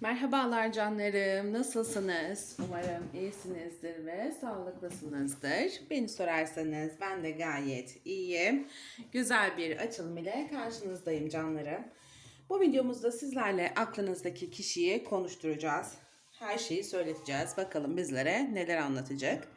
Merhabalar canlarım, nasılsınız? Umarım iyisinizdir ve sağlıklısınızdır. Beni sorarsanız ben de gayet iyiyim. Güzel bir açılım ile karşınızdayım canlarım. Bu videomuzda sizlerle aklınızdaki kişiyi konuşturacağız. Her şeyi söyleteceğiz. Bakalım bizlere neler anlatacak.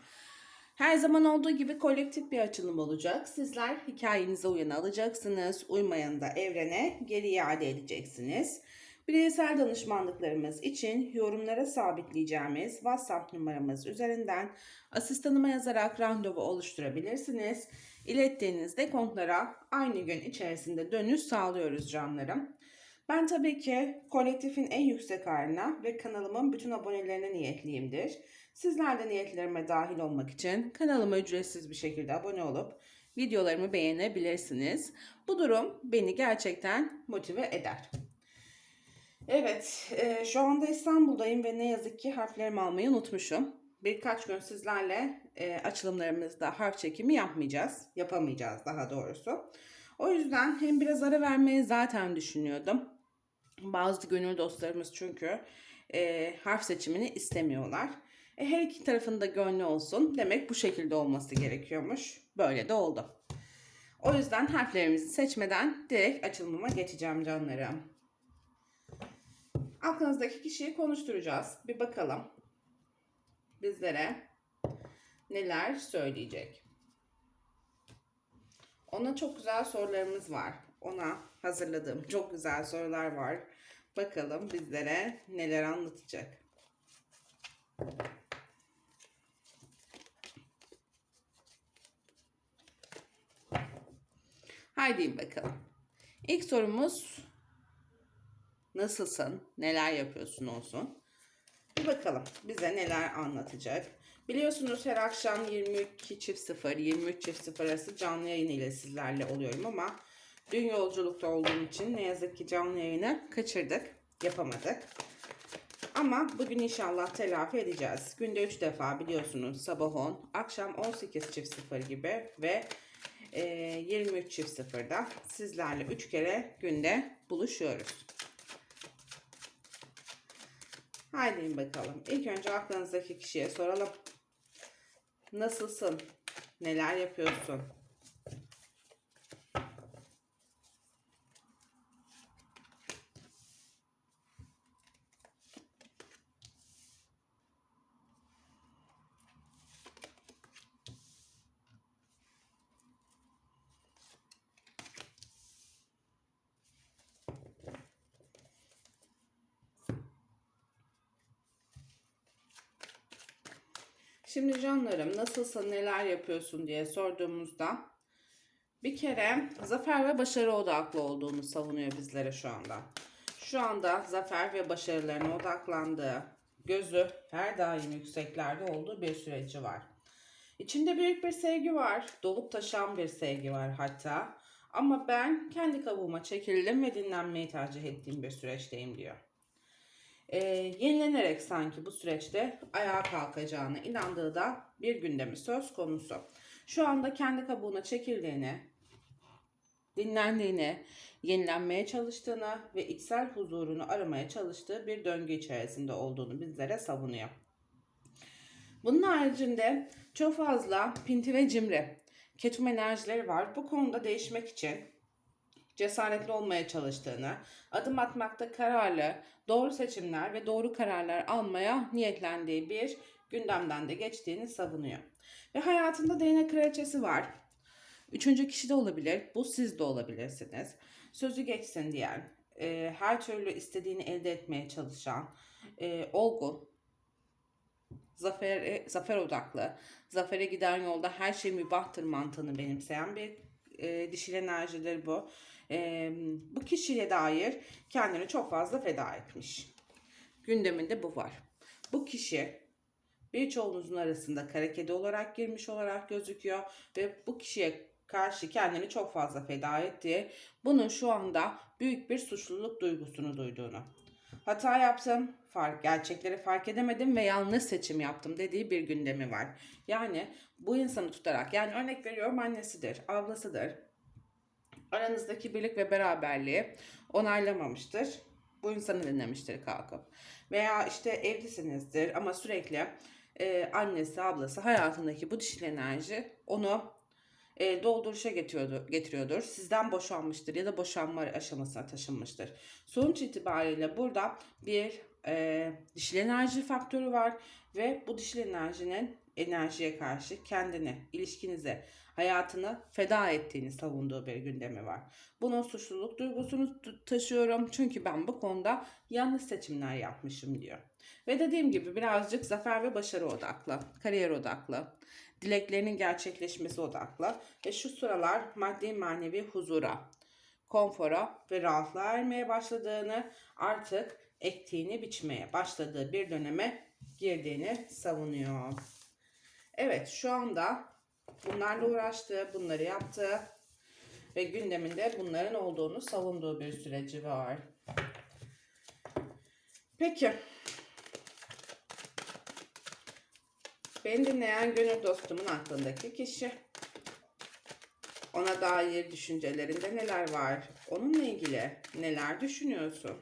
Her zaman olduğu gibi kolektif bir açılım olacak. Sizler hikayenize uyanı alacaksınız. Uymayanı da evrene geri iade edeceksiniz. Bireysel danışmanlıklarımız için yorumlara sabitleyeceğimiz WhatsApp numaramız üzerinden asistanıma yazarak randevu oluşturabilirsiniz. İlettiğiniz dekontlara aynı gün içerisinde dönüş sağlıyoruz canlarım. Ben tabii ki kolektifin en yüksek haline ve kanalımın bütün abonelerine niyetliyimdir. Sizler de niyetlerime dahil olmak için kanalıma ücretsiz bir şekilde abone olup videolarımı beğenebilirsiniz. Bu durum beni gerçekten motive eder. Evet, e, şu anda İstanbul'dayım ve ne yazık ki harflerimi almayı unutmuşum. Birkaç gün sizlerle e, açılımlarımızda harf çekimi yapmayacağız. Yapamayacağız daha doğrusu. O yüzden hem biraz ara vermeyi zaten düşünüyordum. Bazı gönül dostlarımız çünkü e, harf seçimini istemiyorlar. E, her iki tarafında gönlü olsun. Demek bu şekilde olması gerekiyormuş. Böyle de oldu. O yüzden harflerimizi seçmeden direkt açılımıma geçeceğim canlarım. Aklınızdaki kişiyi konuşturacağız. Bir bakalım. Bizlere neler söyleyecek. Ona çok güzel sorularımız var. Ona hazırladığım çok güzel sorular var. Bakalım bizlere neler anlatacak. Haydi bakalım. İlk sorumuz nasılsın, neler yapıyorsun olsun. Bir bakalım bize neler anlatacak. Biliyorsunuz her akşam 22 çift 0, 23 çift 0 arası canlı yayın ile sizlerle oluyorum ama dün yolculukta olduğum için ne yazık ki canlı yayını kaçırdık, yapamadık. Ama bugün inşallah telafi edeceğiz. Günde 3 defa biliyorsunuz sabah 10, akşam 18 çift 0 gibi ve e, 23 çift 0'da sizlerle 3 kere günde buluşuyoruz. Haydi bakalım. İlk önce aklınızdaki kişiye soralım. Nasılsın? Neler yapıyorsun? Şimdi canlarım nasılsın, neler yapıyorsun diye sorduğumuzda bir kere zafer ve başarı odaklı olduğunu savunuyor bizlere şu anda. Şu anda zafer ve başarılarına odaklandığı, gözü her daim yükseklerde olduğu bir süreci var. İçinde büyük bir sevgi var, dolup taşan bir sevgi var hatta. Ama ben kendi kabuğuma çekildim ve dinlenmeyi tercih ettiğim bir süreçteyim diyor e, yenilenerek sanki bu süreçte ayağa kalkacağına inandığı da bir gündemi söz konusu. Şu anda kendi kabuğuna çekildiğini, dinlendiğini, yenilenmeye çalıştığını ve içsel huzurunu aramaya çalıştığı bir döngü içerisinde olduğunu bizlere savunuyor. Bunun haricinde çok fazla pinti ve cimri, ketum enerjileri var. Bu konuda değişmek için cesaretli olmaya çalıştığını, adım atmakta kararlı, doğru seçimler ve doğru kararlar almaya niyetlendiği bir gündemden de geçtiğini savunuyor. Ve hayatında değnek kraliçesi var. Üçüncü kişi de olabilir. Bu siz de olabilirsiniz. Sözü geçsin diyen, e, her türlü istediğini elde etmeye çalışan, e, olgun, zafer, zafer odaklı, zafere giden yolda her şey mübahtır mantığını benimseyen bir e, dişil enerjidir bu. Bu kişiye dair kendini çok fazla feda etmiş. Gündeminde bu var. Bu kişi birçoğunuzun arasında kara kedi olarak girmiş olarak gözüküyor ve bu kişiye karşı kendini çok fazla feda etti. Bunun şu anda büyük bir suçluluk duygusunu duyduğunu. Hata yaptım, fark, gerçekleri fark edemedim ve yanlış seçim yaptım dediği bir gündemi var. Yani bu insanı tutarak, yani örnek veriyorum annesidir, ablasıdır. Aranızdaki birlik ve beraberliği onaylamamıştır. Bu insanı dinlemiştir kalkıp. Veya işte evlisinizdir ama sürekli e, annesi, ablası hayatındaki bu dişil enerji onu e, dolduruşa getiriyordur, getiriyordur. Sizden boşanmıştır ya da boşanma aşamasına taşınmıştır. Sonuç itibariyle burada bir e, dişil enerji faktörü var ve bu dişil enerjinin enerjiye karşı kendini, ilişkinize, hayatını feda ettiğini savunduğu bir gündemi var. Bunun suçluluk duygusunu taşıyorum çünkü ben bu konuda yanlış seçimler yapmışım diyor. Ve dediğim gibi birazcık zafer ve başarı odaklı, kariyer odaklı, dileklerinin gerçekleşmesi odaklı ve şu sıralar maddi manevi huzura, konfora ve rahatlığa ermeye başladığını, artık ektiğini biçmeye başladığı bir döneme girdiğini savunuyor. Evet şu anda bunlarla uğraştı, bunları yaptı ve gündeminde bunların olduğunu savunduğu bir süreci var. Peki. Beni dinleyen gönül dostumun aklındaki kişi. Ona dair düşüncelerinde neler var? Onunla ilgili neler düşünüyorsun?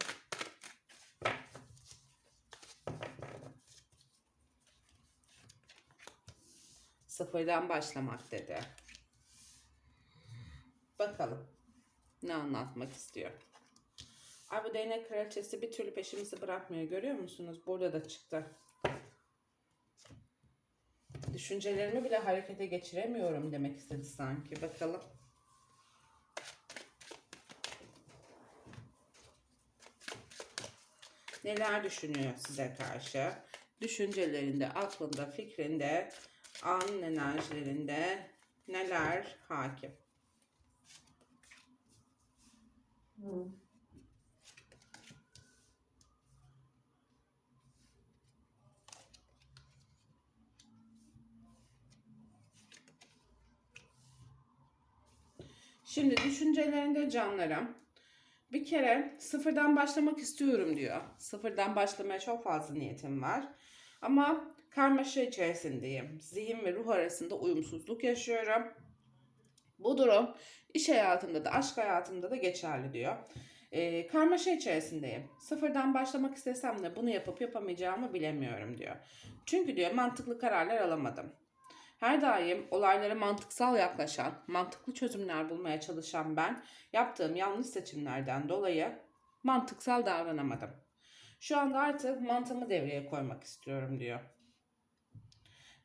Sıfırdan başlamak dedi. Bakalım ne anlatmak istiyor. Ay bu değnek kraliçesi bir türlü peşimizi bırakmıyor. Görüyor musunuz? Burada da çıktı. Düşüncelerimi bile harekete geçiremiyorum demek istedi sanki. Bakalım. Neler düşünüyor size karşı? Düşüncelerinde, aklında, fikrinde, an enerjilerinde neler hakim? Şimdi düşüncelerinde canlarım bir kere sıfırdan başlamak istiyorum diyor. Sıfırdan başlamaya çok fazla niyetim var. Ama karmaşa içerisindeyim. Zihin ve ruh arasında uyumsuzluk yaşıyorum. Bu durum iş hayatımda da aşk hayatımda da geçerli diyor. Ee, karmaşa içerisindeyim. Sıfırdan başlamak istesem de bunu yapıp yapamayacağımı bilemiyorum diyor. Çünkü diyor mantıklı kararlar alamadım. Her daim olaylara mantıksal yaklaşan, mantıklı çözümler bulmaya çalışan ben, yaptığım yanlış seçimlerden dolayı mantıksal davranamadım. Şu anda artık mantığımı devreye koymak istiyorum diyor.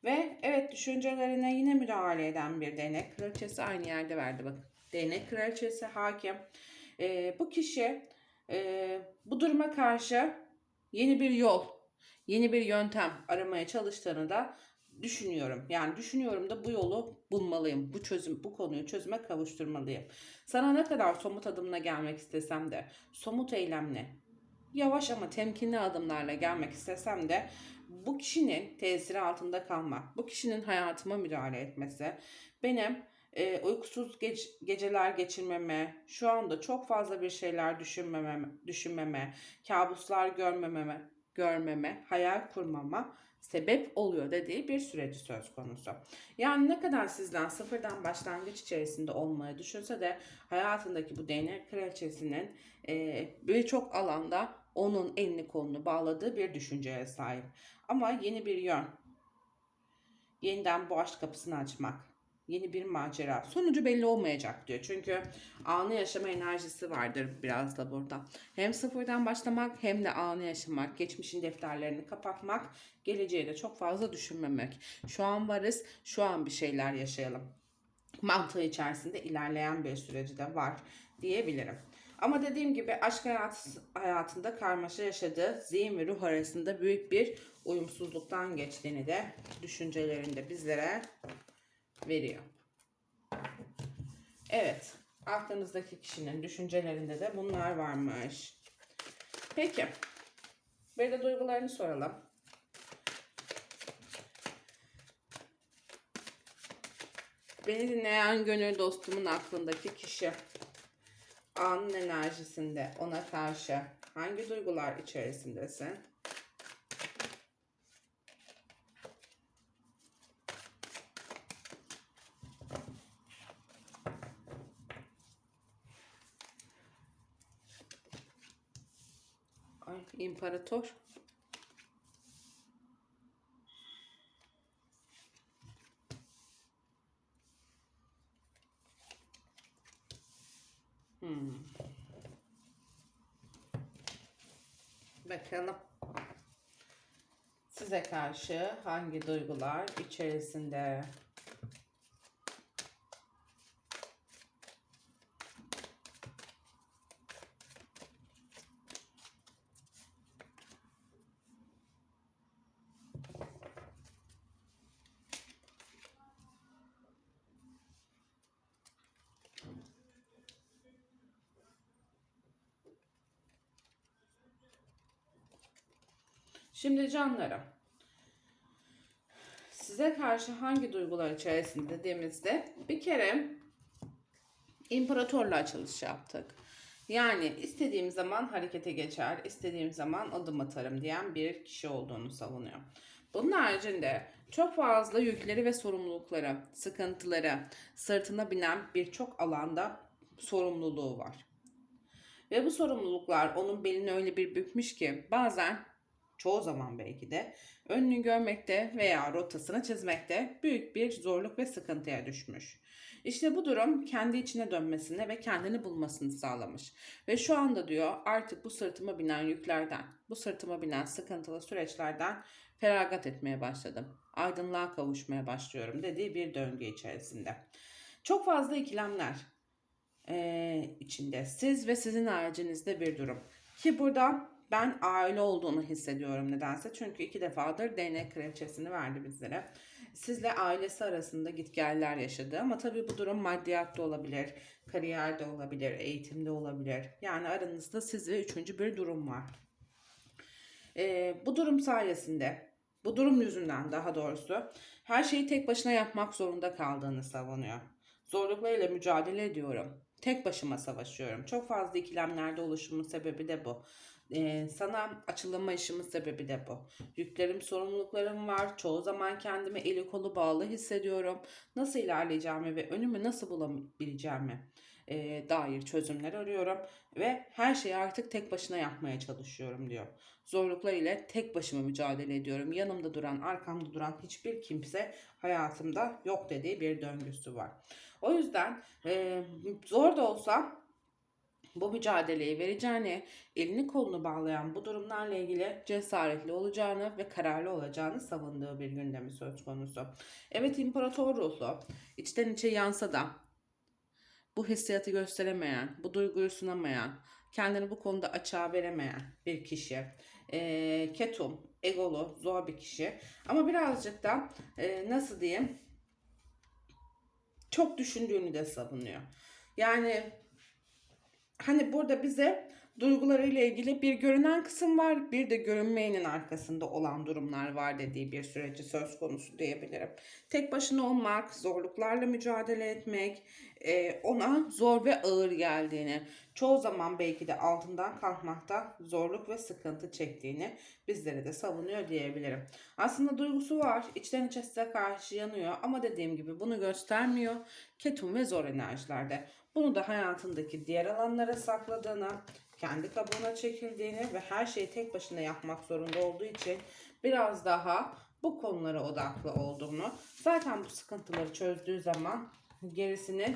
Ve evet düşüncelerine yine müdahale eden bir değnek kraliçesi aynı yerde verdi bak. Değnek kraliçesi hakim. Ee, bu kişi e, bu duruma karşı yeni bir yol, yeni bir yöntem aramaya çalıştığını da düşünüyorum. Yani düşünüyorum da bu yolu bulmalıyım. Bu çözüm, bu konuyu çözüme kavuşturmalıyım. Sana ne kadar somut adımla gelmek istesem de, somut eylemle, yavaş ama temkinli adımlarla gelmek istesem de bu kişinin tesiri altında kalmak, bu kişinin hayatıma müdahale etmesi, benim e, uykusuz geç, geceler geçirmeme, şu anda çok fazla bir şeyler düşünmeme, düşünmeme, kabuslar görmememe, görmeme, hayal kurmama sebep oluyor dediği bir süreci söz konusu. Yani ne kadar sizden sıfırdan başlangıç içerisinde olmayı düşünse de hayatındaki bu değnek kraliçesinin e, birçok alanda onun elini kolunu bağladığı bir düşünceye sahip. Ama yeni bir yön, yeniden bu aşk kapısını açmak, yeni bir macera. Sonucu belli olmayacak diyor. Çünkü anı yaşama enerjisi vardır biraz da burada. Hem sıfırdan başlamak hem de anı yaşamak, geçmişin defterlerini kapatmak, geleceği de çok fazla düşünmemek. Şu an varız, şu an bir şeyler yaşayalım. Mantığı içerisinde ilerleyen bir süreci de var diyebilirim. Ama dediğim gibi aşk hayat, hayatında karmaşa yaşadığı zihin ve ruh arasında büyük bir uyumsuzluktan geçtiğini de düşüncelerinde bizlere veriyor. Evet, aklınızdaki kişinin düşüncelerinde de bunlar varmış. Peki, bir de duygularını soralım. Beni dinleyen gönül dostumun aklındaki kişi anın enerjisinde ona karşı hangi duygular içerisindesin? İmparator. Hmm. Bakalım. Size karşı hangi duygular içerisinde? Şimdi canlarım. Size karşı hangi duygular içerisinde dediğimizde bir kere imparatorla açılış yaptık. Yani istediğim zaman harekete geçer, istediğim zaman adım atarım diyen bir kişi olduğunu savunuyor. Bunun haricinde çok fazla yükleri ve sorumlulukları, sıkıntıları sırtına binen birçok alanda sorumluluğu var. Ve bu sorumluluklar onun belini öyle bir bükmüş ki bazen çoğu zaman belki de önünü görmekte veya rotasını çizmekte büyük bir zorluk ve sıkıntıya düşmüş. İşte bu durum kendi içine dönmesini ve kendini bulmasını sağlamış. Ve şu anda diyor artık bu sırtıma binen yüklerden, bu sırtıma binen sıkıntılı süreçlerden feragat etmeye başladım. Aydınlığa kavuşmaya başlıyorum dediği bir döngü içerisinde. Çok fazla ikilemler eee, içinde. Siz ve sizin haricinizde bir durum. Ki burada ben aile olduğunu hissediyorum nedense. Çünkü iki defadır DNA kraliçesini verdi bizlere. Sizle ailesi arasında gitgeller yaşadı. Ama tabii bu durum maddiyatta olabilir, kariyerde olabilir, eğitimde olabilir. Yani aranızda siz ve üçüncü bir durum var. Ee, bu durum sayesinde, bu durum yüzünden daha doğrusu her şeyi tek başına yapmak zorunda kaldığını savunuyor. Zorluklarıyla mücadele ediyorum. Tek başıma savaşıyorum. Çok fazla ikilemlerde oluşumun sebebi de bu. Ee, sana açılma işimin sebebi de bu. Yüklerim, sorumluluklarım var. Çoğu zaman kendimi eli kolu bağlı hissediyorum. Nasıl ilerleyeceğimi ve önümü nasıl bulabileceğimi e, dair çözümler arıyorum. Ve her şeyi artık tek başına yapmaya çalışıyorum diyor. Zorluklar ile tek başıma mücadele ediyorum. Yanımda duran, arkamda duran hiçbir kimse hayatımda yok dediği bir döngüsü var. O yüzden e, zor da olsa bu mücadeleyi vereceğini, elini kolunu bağlayan bu durumlarla ilgili cesaretli olacağını ve kararlı olacağını savunduğu bir gündemi söz konusu. Evet imparator ruhlu, içten içe yansa da bu hissiyatı gösteremeyen, bu duyguyu sunamayan, kendini bu konuda açığa veremeyen bir kişi. E, ketum, egolu, zor bir kişi. Ama birazcık da e, nasıl diyeyim, çok düşündüğünü de savunuyor. Yani hani burada bize duygularıyla ilgili bir görünen kısım var, bir de görünmeyenin arkasında olan durumlar var dediği bir süreci söz konusu diyebilirim. Tek başına olmak, zorluklarla mücadele etmek, e, ona zor ve ağır geldiğini, çoğu zaman belki de altından kalkmakta zorluk ve sıkıntı çektiğini bizlere de savunuyor diyebilirim. Aslında duygusu var, içten içe size karşı yanıyor ama dediğim gibi bunu göstermiyor. Ketum ve zor enerjilerde. Bunu da hayatındaki diğer alanlara sakladığını, kendi kabuğuna çekildiğini ve her şeyi tek başına yapmak zorunda olduğu için biraz daha bu konulara odaklı olduğunu, zaten bu sıkıntıları çözdüğü zaman gerisini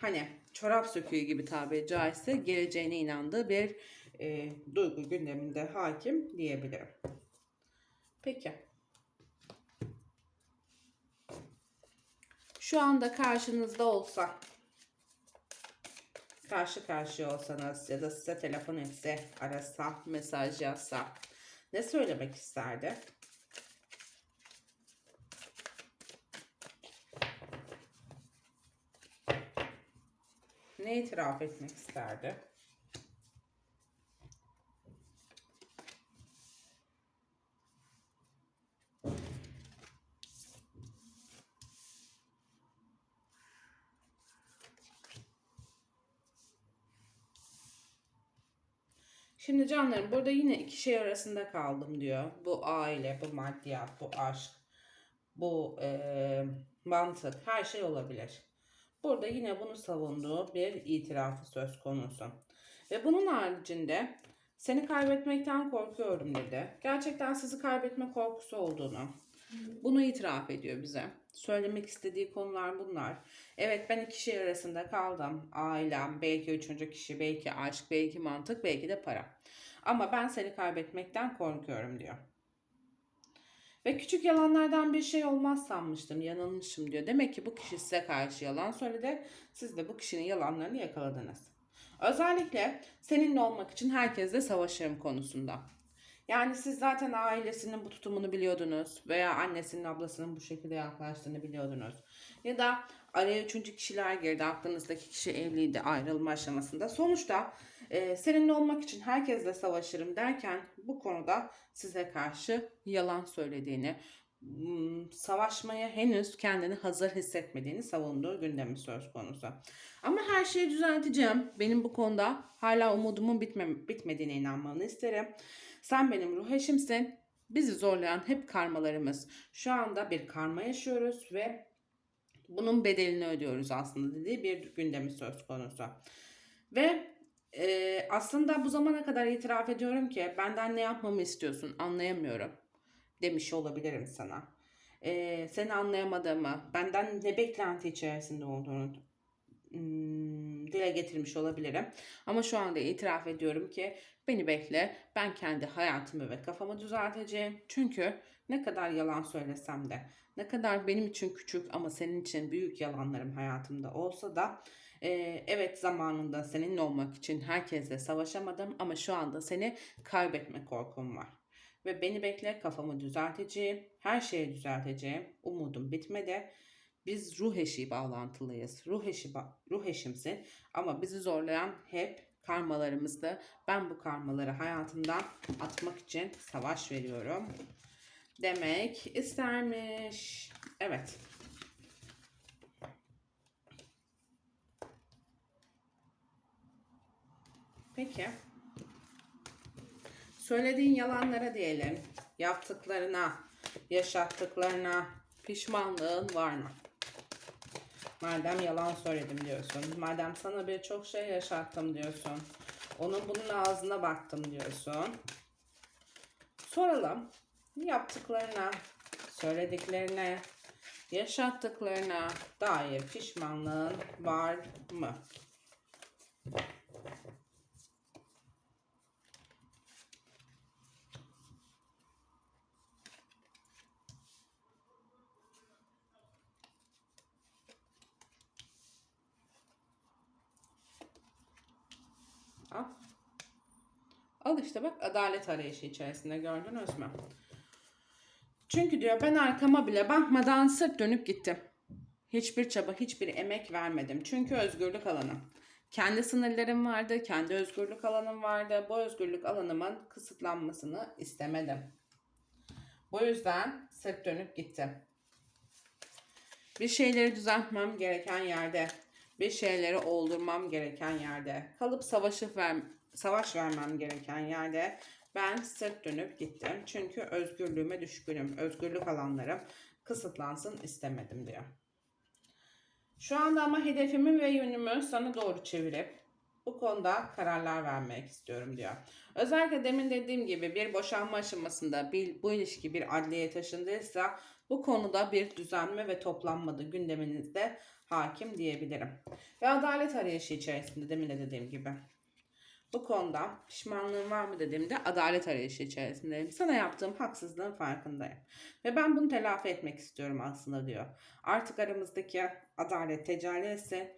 hani çorap söküğü gibi tabiri caizse geleceğine inandığı bir e, duygu gündeminde hakim diyebilirim. Peki. Şu anda karşınızda olsa karşı karşıya olsanız ya da size telefon etse, arasa, mesaj yazsa ne söylemek isterdi? Ne itiraf etmek isterdi? Şimdi canlarım burada yine iki şey arasında kaldım diyor. Bu aile, bu maddiyat, bu aşk, bu eee, mantık her şey olabilir. Burada yine bunu savunduğu bir itirafı söz konusu. Ve bunun haricinde Seni kaybetmekten korkuyorum dedi. Gerçekten sizi kaybetme korkusu olduğunu. Bunu itiraf ediyor bize. Söylemek istediği konular bunlar. Evet ben iki şey arasında kaldım. Ailem, belki üçüncü kişi, belki aşk, belki mantık, belki de para. Ama ben seni kaybetmekten korkuyorum diyor. Ve küçük yalanlardan bir şey olmaz sanmıştım. Yanılmışım diyor. Demek ki bu kişi size karşı yalan söyledi. Siz de bu kişinin yalanlarını yakaladınız. Özellikle seninle olmak için herkesle savaşırım konusunda. Yani siz zaten ailesinin bu tutumunu biliyordunuz veya annesinin ablasının bu şekilde yaklaştığını biliyordunuz. Ya da araya üçüncü kişiler girdi. Aklınızdaki kişi evliydi ayrılma aşamasında. Sonuçta e, seninle olmak için herkesle savaşırım derken bu konuda size karşı yalan söylediğini, savaşmaya henüz kendini hazır hissetmediğini savunduğu gündemi söz konusu. Ama her şeyi düzelteceğim. Benim bu konuda hala umudumun bitme, bitmediğine inanmanı isterim. Sen benim ruh eşimsin. Bizi zorlayan hep karmalarımız. Şu anda bir karma yaşıyoruz ve bunun bedelini ödüyoruz aslında dediği bir gündemi söz konusu. Ve e, aslında bu zamana kadar itiraf ediyorum ki benden ne yapmamı istiyorsun anlayamıyorum demiş olabilirim sana. E, seni anlayamadığımı, benden ne beklenti içerisinde olduğunu dile getirmiş olabilirim. Ama şu anda itiraf ediyorum ki beni bekle. Ben kendi hayatımı ve kafamı düzelteceğim. Çünkü ne kadar yalan söylesem de, ne kadar benim için küçük ama senin için büyük yalanlarım hayatımda olsa da evet zamanında seninle olmak için herkesle savaşamadım ama şu anda seni kaybetme korkum var. Ve beni bekle kafamı düzelteceğim, her şeyi düzelteceğim. Umudum bitmedi. Biz ruh eşi bağlantılıyız. Ruh eşi ruh eşimsin ama bizi zorlayan hep karmalarımızdı. Ben bu karmaları hayatımdan atmak için savaş veriyorum. Demek istermiş. Evet. Peki. Söylediğin yalanlara diyelim. Yaptıklarına, yaşattıklarına pişmanlığın var mı? Madem yalan söyledim diyorsun. Madem sana birçok şey yaşattım diyorsun. Onun bunun ağzına baktım diyorsun. Soralım. Yaptıklarına, söylediklerine, yaşattıklarına dair pişmanlığın var mı? İşte bak adalet arayışı içerisinde gördünüz mü? Çünkü diyor ben arkama bile bakmadan sırt dönüp gittim. Hiçbir çaba, hiçbir emek vermedim. Çünkü özgürlük alanım. Kendi sınırlarım vardı, kendi özgürlük alanım vardı. Bu özgürlük alanımın kısıtlanmasını istemedim. Bu yüzden sırt dönüp gittim. Bir şeyleri düzeltmem gereken yerde, bir şeyleri oldurmam gereken yerde, kalıp savaşı ver, savaş vermem gereken yerde ben sırt dönüp gittim. Çünkü özgürlüğüme düşkünüm. Özgürlük alanlarım kısıtlansın istemedim diyor. Şu anda ama hedefimi ve yönümü sana doğru çevirip bu konuda kararlar vermek istiyorum diyor. Özellikle demin dediğim gibi bir boşanma aşamasında bir, bu ilişki bir adliyeye taşındıysa bu konuda bir düzenme ve toplanmadı gündeminizde hakim diyebilirim. Ve adalet arayışı içerisinde demin de dediğim gibi. Bu konuda pişmanlığın var mı dediğimde adalet arayışı içerisindeyim. Sana yaptığım haksızlığın farkındayım. Ve ben bunu telafi etmek istiyorum aslında diyor. Artık aramızdaki adalet tecelli etsin.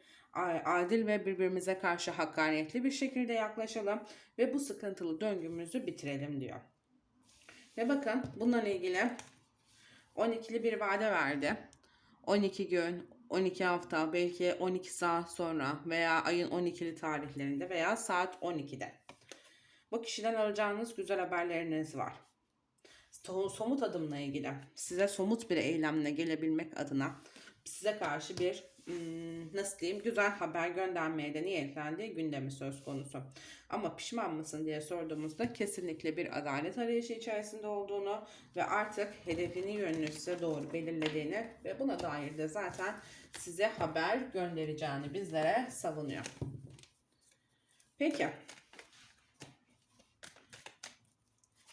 Adil ve birbirimize karşı hakkaniyetli bir şekilde yaklaşalım. Ve bu sıkıntılı döngümüzü bitirelim diyor. Ve bakın bununla ilgili 12'li bir vade verdi. 12 gün, 12 hafta, belki 12 saat sonra veya ayın 12'li tarihlerinde veya saat 12'de. Bu kişiden alacağınız güzel haberleriniz var. Somut adımla ilgili size somut bir eylemle gelebilmek adına size karşı bir nasıl diyeyim güzel haber göndermeye de niyetlendiği gündemi söz konusu. Ama pişman mısın diye sorduğumuzda kesinlikle bir adalet arayışı içerisinde olduğunu ve artık hedefini yönünü size doğru belirlediğini ve buna dair de zaten size haber göndereceğini bizlere savunuyor. Peki.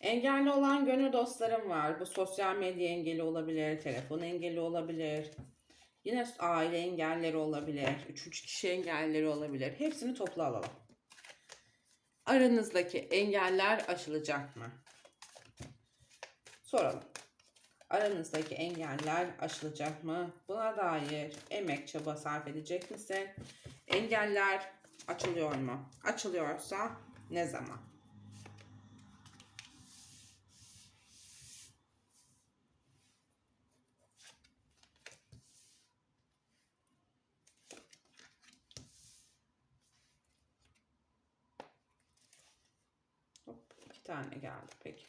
Engelli olan gönül dostlarım var. Bu sosyal medya engeli olabilir, telefon engeli olabilir. Yine aile engelleri olabilir, üçüncü kişi engelleri olabilir. Hepsini topla alalım. Aranızdaki engeller aşılacak mı? Soralım. Aranızdaki engeller aşılacak mı? Buna dair emek çaba sarf edecek misin? Engeller açılıyor mu? Açılıyorsa ne zaman? Hop, iki tane geldi peki.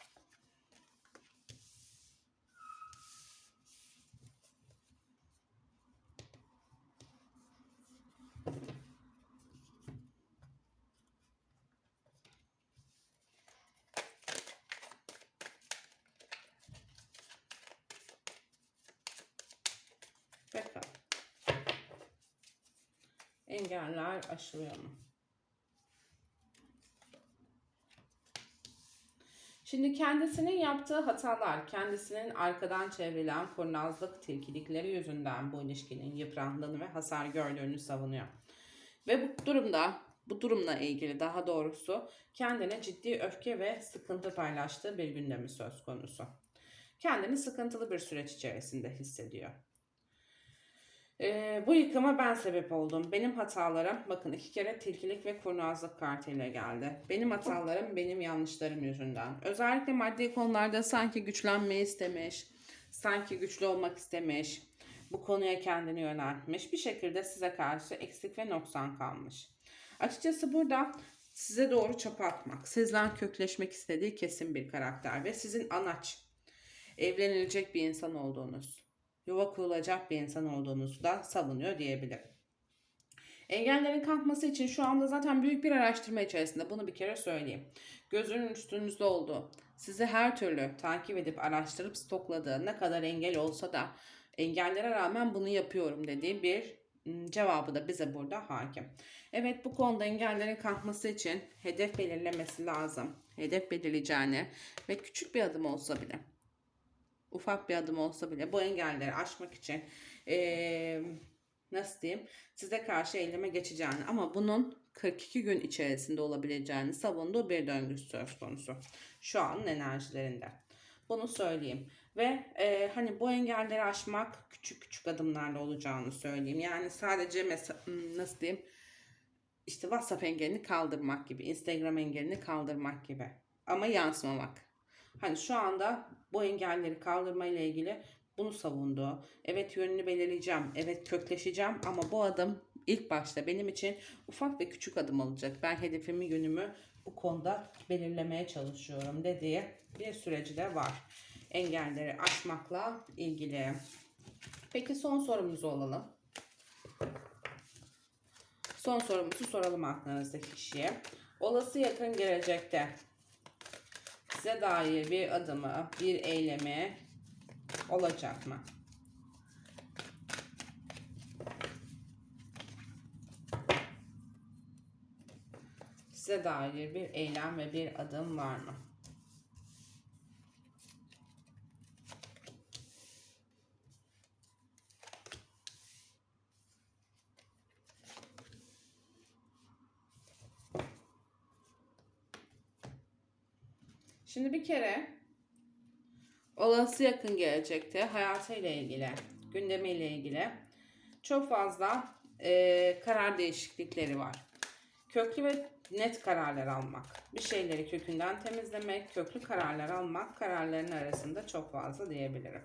Bakalım. Engeller aşılıyor mu? Şimdi kendisinin yaptığı hatalar, kendisinin arkadan çevrilen kurnazlık tilkilikleri yüzünden bu ilişkinin yıprandığını ve hasar gördüğünü savunuyor. Ve bu durumda, bu durumla ilgili daha doğrusu kendine ciddi öfke ve sıkıntı paylaştığı bir gündemi söz konusu. Kendini sıkıntılı bir süreç içerisinde hissediyor. Ee, bu yıkıma ben sebep oldum. Benim hatalarım, bakın iki kere tilkilik ve kurnazlık kartıyla geldi. Benim hatalarım benim yanlışlarım yüzünden. Özellikle maddi konularda sanki güçlenmeyi istemiş, sanki güçlü olmak istemiş, bu konuya kendini yöneltmiş, bir şekilde size karşı eksik ve noksan kalmış. Açıkçası burada size doğru çapa atmak, sizden kökleşmek istediği kesin bir karakter ve sizin anaç, evlenilecek bir insan olduğunuz yuva kurulacak bir insan olduğunuzu da savunuyor diyebilirim. Engellerin kalkması için şu anda zaten büyük bir araştırma içerisinde. Bunu bir kere söyleyeyim. Gözünün üstünüzde olduğu, sizi her türlü takip edip araştırıp stokladığı ne kadar engel olsa da engellere rağmen bunu yapıyorum dediği bir cevabı da bize burada hakim. Evet bu konuda engellerin kalkması için hedef belirlemesi lazım. Hedef belirleyeceğini ve küçük bir adım olsa bile ufak bir adım olsa bile bu engelleri aşmak için eee, nasıl diyeyim size karşı eyleme geçeceğini ama bunun 42 gün içerisinde olabileceğini savunduğu bir döngü söz konusu. Şu an enerjilerinde. Bunu söyleyeyim. Ve eee, hani bu engelleri aşmak küçük küçük adımlarla olacağını söyleyeyim. Yani sadece mesela nasıl diyeyim işte WhatsApp engelini kaldırmak gibi, Instagram engelini kaldırmak gibi. Ama yansımamak. Hani şu anda bu engelleri kaldırma ile ilgili bunu savundu. Evet yönünü belirleyeceğim. Evet kökleşeceğim ama bu adım ilk başta benim için ufak ve küçük adım olacak. Ben hedefimi yönümü bu konuda belirlemeye çalışıyorum dediği bir süreci de var. Engelleri aşmakla ilgili. Peki son sorumuzu alalım. Son sorumuzu soralım aklınızdaki kişiye. Olası yakın gelecekte size dair bir adımı, bir eylemi olacak mı? Size dair bir eylem ve bir adım var mı? Şimdi bir kere olası yakın gelecekte hayatıyla ilgili, gündemiyle ilgili çok fazla e, karar değişiklikleri var. Köklü ve net kararlar almak, bir şeyleri kökünden temizlemek, köklü kararlar almak kararların arasında çok fazla diyebilirim.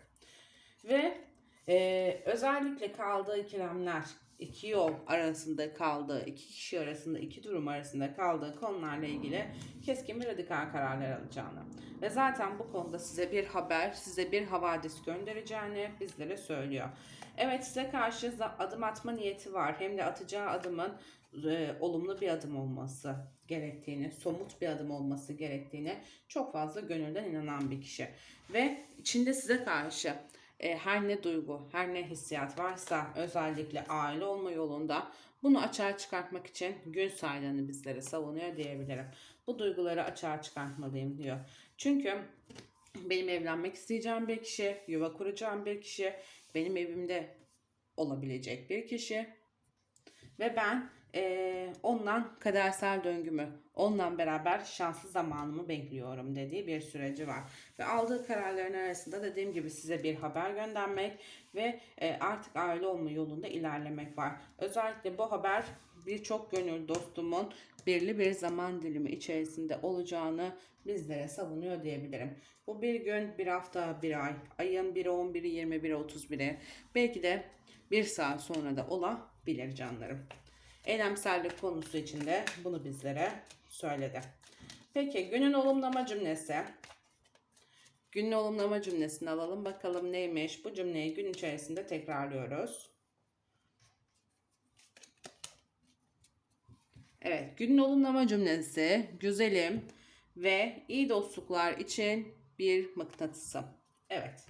Ve e, özellikle kaldığı ikilemler, iki yol arasında kaldığı, iki kişi arasında, iki durum arasında kaldığı konularla ilgili keskin ve radikal kararlar alacağını ve zaten bu konuda size bir haber, size bir havadis göndereceğini bizlere söylüyor. Evet size karşı adım atma niyeti var. Hem de atacağı adımın e, olumlu bir adım olması gerektiğini, somut bir adım olması gerektiğini çok fazla gönülden inanan bir kişi. Ve içinde size karşı e, her ne duygu, her ne hissiyat varsa özellikle aile olma yolunda bunu açığa çıkartmak için gün saydığını bizlere savunuyor diyebilirim. bu duyguları açığa çıkartmalıyım diyor. Çünkü benim evlenmek isteyeceğim bir kişi, yuva kuracağım bir kişi, benim evimde olabilecek bir kişi ve ben eee ondan kadersel döngümü, onunla beraber şanslı zamanımı bekliyorum dediği bir süreci var. Ve aldığı kararların arasında dediğim gibi size bir haber göndermek ve e, artık aile olma yolunda ilerlemek var. Özellikle bu haber birçok gönül dostumun belirli bir zaman dilimi içerisinde olacağını bizlere savunuyor diyebilirim. Bu bir gün, bir hafta, bir ay, ayın 1'i, 11'i, 21'i, 31'i belki de bir saat sonra da olabilir canlarım. Eylemsellik konusu için de bunu bizlere söyledi. Peki günün olumlama cümlesi. Günün olumlama cümlesini alalım. Bakalım neymiş? Bu cümleyi gün içerisinde tekrarlıyoruz. Evet, günün olumlama cümlesi güzelim ve iyi dostluklar için bir mıknatısım. Evet.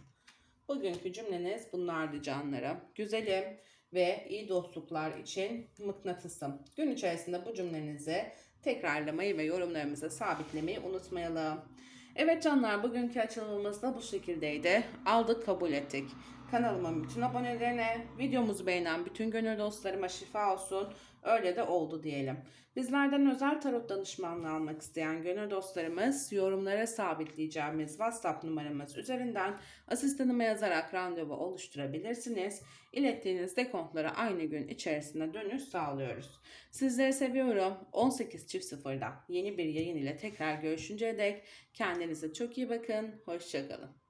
Bugünkü cümleniz bunlardı canlarım. Güzelim ve iyi dostluklar için mıknatısım. Gün içerisinde bu cümlenizi tekrarlamayı ve yorumlarımıza sabitlemeyi unutmayalım. Evet canlar bugünkü açılımımız da bu şekildeydi. Aldık kabul ettik. Kanalımın bütün abonelerine, videomuzu beğenen bütün gönül dostlarıma şifa olsun. Öyle de oldu diyelim. Bizlerden özel tarot danışmanlığı almak isteyen gönül dostlarımız yorumlara sabitleyeceğimiz WhatsApp numaramız üzerinden asistanıma yazarak randevu oluşturabilirsiniz. İlettiğiniz dekontlara aynı gün içerisinde dönüş sağlıyoruz. Sizleri seviyorum. 18.00'da yeni bir yayın ile tekrar görüşünceye dek kendinize çok iyi bakın. Hoşçakalın.